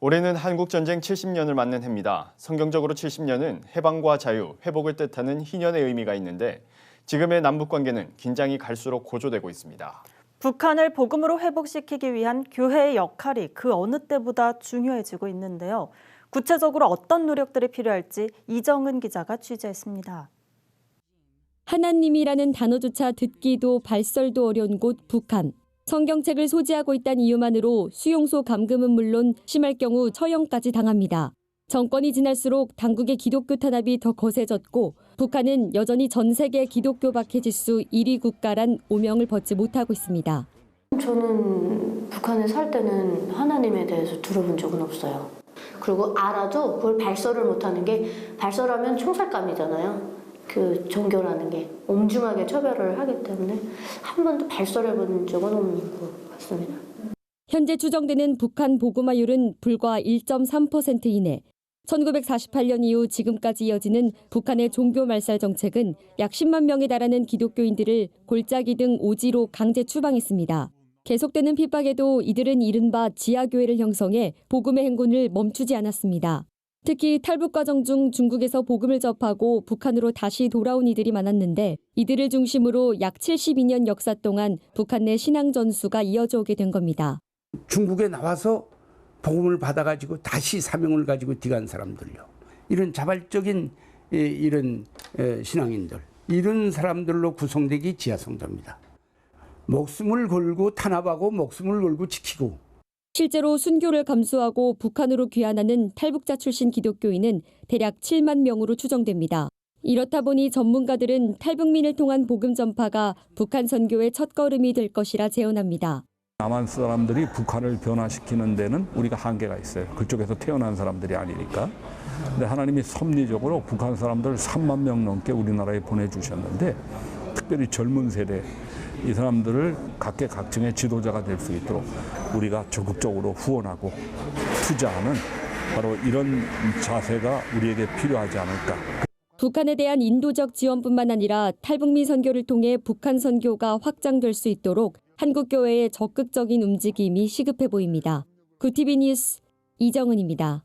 올해는 한국전쟁 70년을 맞는 해입니다. 성경적으로 70년은 해방과 자유, 회복을 뜻하는 희년의 의미가 있는데 지금의 남북 관계는 긴장이 갈수록 고조되고 있습니다. 북한을 복음으로 회복시키기 위한 교회의 역할이 그 어느 때보다 중요해지고 있는데요. 구체적으로 어떤 노력들이 필요할지 이정은 기자가 취재했습니다. 하나님이라는 단어조차 듣기도 발설도 어려운 곳 북한. 성경책을 소지하고 있다는 이유만으로 수용소 감금은 물론 심할 경우 처형까지 당합니다. 정권이 지날수록 당국의 기독교 탄압이 더 거세졌고 북한은 여전히 전 세계 기독교 박해 지수 1위 국가란 오명을 벗지 못하고 있습니다. 저는 북한에 살 때는 하나님에 대해서 들어본 적은 없어요. 그리고 알아도 그걸 발설을 못하는 게 발설하면 총살감이잖아요. 그 종교라는 게 엄중하게 처벌을 하기 때문에 한 번도 발설해 본 적은 없는 것 같습니다. 현재 추정되는 북한 보고마율은 불과 1.3% 이내. 1948년 이후 지금까지 이어지는 북한의 종교 말살 정책은 약 10만 명에 달하는 기독교인들을 골짜기 등 오지로 강제 추방했습니다. 계속되는 핍박에도 이들은 이른바 지하교회를 형성해 복음의 행군을 멈추지 않았습니다. 특히 탈북 과정 중 중국에서 복음을 접하고 북한으로 다시 돌아온 이들이 많았는데 이들을 중심으로 약 72년 역사 동안 북한 내 신앙 전수가 이어져 오게 된 겁니다. 중국에 나와서 복음을 받아가지고 다시 사명을 가지고 뒤간 사람들요. 이런 자발적인 예, 이런 예, 신앙인들, 이런 사람들로 구성되기 지하성도입니다. 목숨을 걸고 탄압하고 목숨을 걸고 지키고 실제로 순교를 감수하고 북한으로 귀환하는 탈북자 출신 기독교인은 대략 7만 명으로 추정됩니다. 이렇다 보니 전문가들은 탈북민을 통한 복음 전파가 북한 선교의 첫걸음이 될 것이라 재언합니다. 남한 사람들이 북한을 변화시키는 데는 우리가 한계가 있어요. 그쪽에서 태어난 사람들이 아니니까. 근데 하나님이 섭리적으로 북한 사람들 3만 명 넘게 우리나라에 보내주셨는데 특별히 젊은 세대 이 사람들을 각계각층의 지도자가 될 수 있도록 우리가 적극적으로 후원하고 투자하는 바로 이런 자세가 우리에게 필요하지 않을까. 북한에 대한 인도적 지원뿐만 아니라 탈북민 선교를 통해 북한 선교가 확장될 수 있도록 한국 교회의 적극적인 움직임이 시급해 보입니다. 구티비 뉴스 이정은입니다.